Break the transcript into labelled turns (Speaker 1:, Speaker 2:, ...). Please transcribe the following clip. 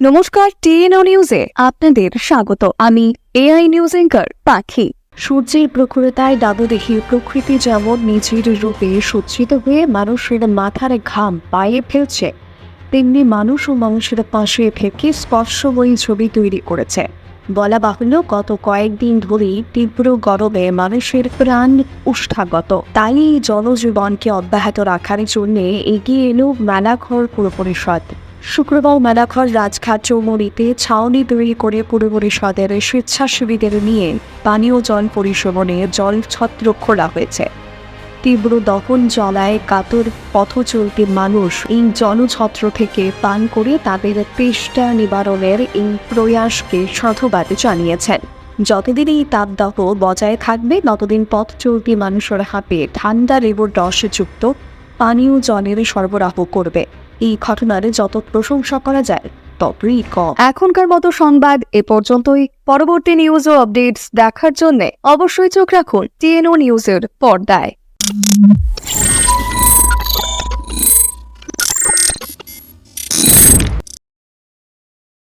Speaker 1: নমস্কার, টিএনও নিউজে আপনাদের স্বাগত। আমি এআই নিউজ এঙ্কার পাখি। সূর্যের প্রখরতায় দাবদেহী প্রকৃতি যেমন নিজের রূপে সজ্জিত হয়ে মানুষের মাথার ঘাম পায়ে ফেলছে, তেমনি মানুষ ও মানুষের পাশে থেকে স্পর্শময়ী ছবি তৈরি করেছে। বলা বাহুল্য, গত কয়েকদিন ধরেই তীব্র গরমে মানুষের প্রাণ উষ্ঠাগত। তাই জনজীবনকে অব্যাহত রাখার জন্য এগিয়ে এলো মেলাঘর পুর পরিষদ শুক্রবার মেলাঘর, রাজঘাট চৌমুড়িতে ছাউনি তৈরি করে পুর পরিষদের স্বেচ্ছাসেবীদের নিয়ে পানীয় জল পরিশোধনে জল ছত্র খোলা হয়েছে। তীব্র দহন জলায় কাতর পথ চলতি মানুষ এই জলছত্র থেকে পান করে তাদের তেষ্টা নিবারণের এই প্রয়াসকে সাধুবাদ জানিয়েছেন। যতদিন এই তাপদাহ বজায় থাকবে, ততদিন পথ চলতি মানুষের হাতে ঠান্ডা লেবুর রসযুক্ত পানীয় জলের সরবরাহ করবে। এই ঘটনার যত প্রশংসা করা যায়, ততই কম। এখনকার মতো সংবাদ এ পর্যন্তই। পরবর্তী নিউজ ও আপডেটস দেখার জন্য অবশ্যই চোখ রাখুন টিএনও নিউজের পর্দায়।